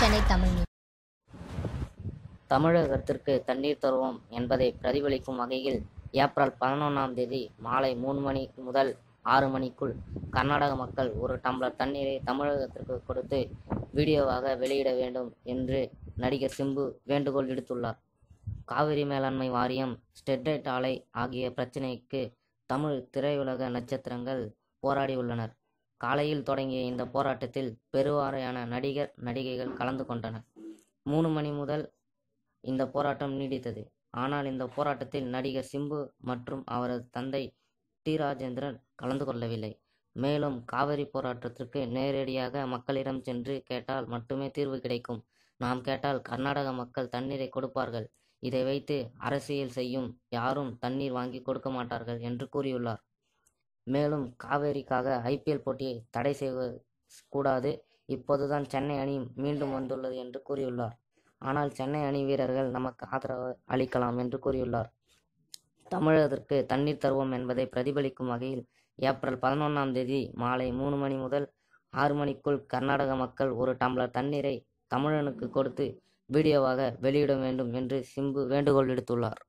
தமிழ் தமிழகத்திற்கு தண்ணீர் தருவோம் என்பதை பிரதிபலிக்கும் வகையில் ஏப்ரல் பதினொன்றாம் தேதி மாலை மூணு மணி முதல் ஆறு மணிக்குள் கர்நாடக மக்கள் ஒரு டம்ளர் தண்ணீரை தமிழகத்திற்கு கொடுத்து வீடியோவாக வெளியிட வேண்டும் என்று நடிகர் சிம்பு வேண்டுகோள் விடுத்துள்ளார். காவிரி மேலாண்மை வாரியம் ஸ்டெர்லைட் ஆலை ஆகிய பிரச்சினைக்கு தமிழ் திரையுலக நட்சத்திரங்கள் போராடியுள்ளனர். காலையில் தொடங்கிய இந்த போராட்டத்தில் பெருவாரையான நடிகர் நடிகைகள் கலந்து கொண்டனர். மூணு மணி முதல் இந்த போராட்டம் நீடித்தது. ஆனால் இந்த போராட்டத்தில் நடிகர் சிம்பு மற்றும் அவரது தந்தை டி. ராஜேந்திரன் கலந்து கொள்ளவில்லை. மேலும் காவிரி போராட்டத்திற்கு நேரடியாக மக்களிடம் சென்று கேட்டால் மட்டுமே தீர்வு கிடைக்கும். நாம் கேட்டால் கர்நாடக மக்கள் தண்ணீரை கொடுப்பார்கள். இதை வைத்து அரசியல் செய்யும் யாரும் தண்ணீர் வாங்கி கொடுக்க மாட்டார்கள் என்று கூறியுள்ளார். மேலும் காவேரிக்காக ஐபிஎல் போட்டியை தடை செய்வது கூடாது இப்போதுதான் சென்னை அணி மீண்டும் வந்துள்ளது என்று கூறியுள்ளார். ஆனால் சென்னை அணி வீரர்கள் நமக்கு ஆதரவு அளிக்கலாம் என்று கூறியுள்ளார். தமிழகத்திற்கு தண்ணீர் தருவோம் என்பதை பிரதிபலிக்கும் வகையில் ஏப்ரல் பதினொன்றாம் தேதி மாலை மூணு மணி முதல் ஆறு மணிக்குள் கர்நாடக மக்கள் ஒரு டம்ளர் தண்ணீரை தமிழனுக்கு கொடுத்து வீடியோவாக வெளியிட வேண்டும் என்று சிம்பு வேண்டுகோள் விடுத்துள்ளார்.